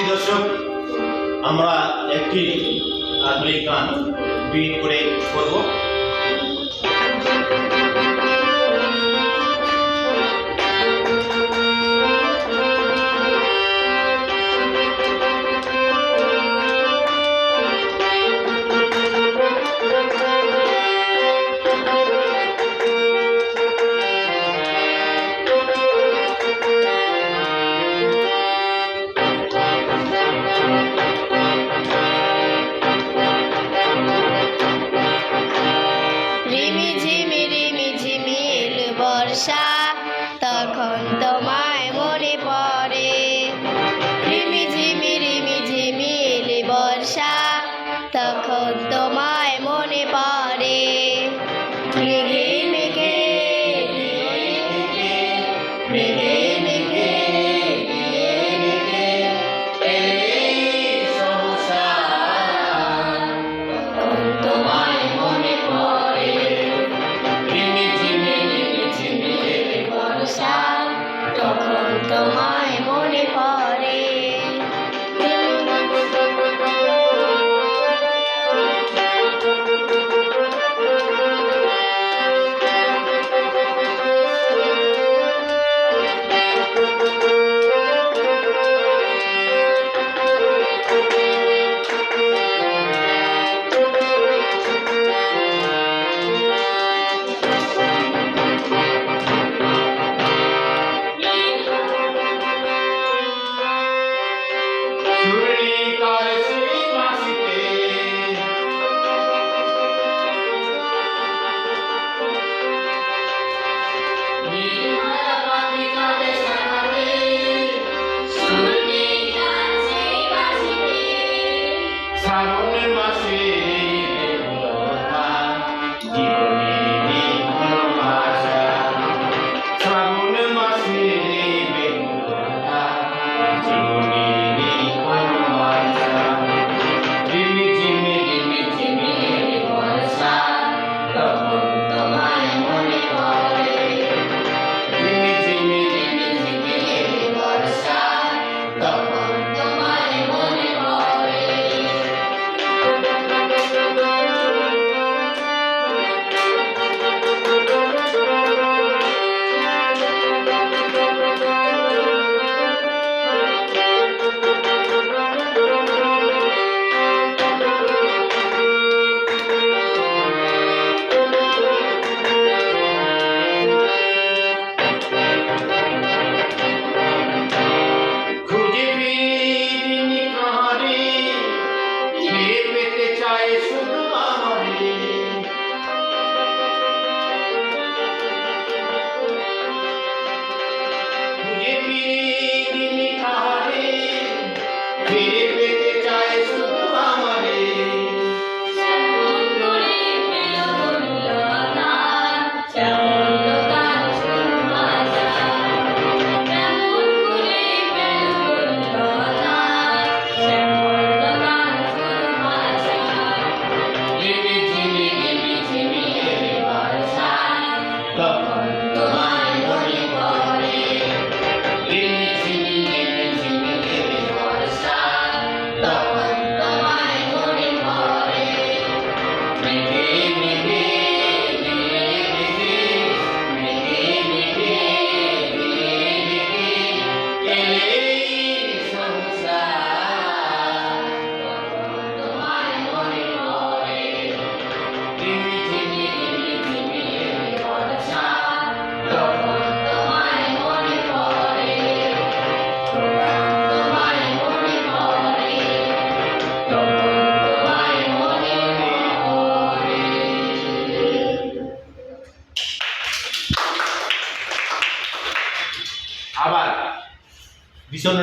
শুনছি দর্শক আমরা একটি আধুনিক গান বিট করে করব। Bye. vi sono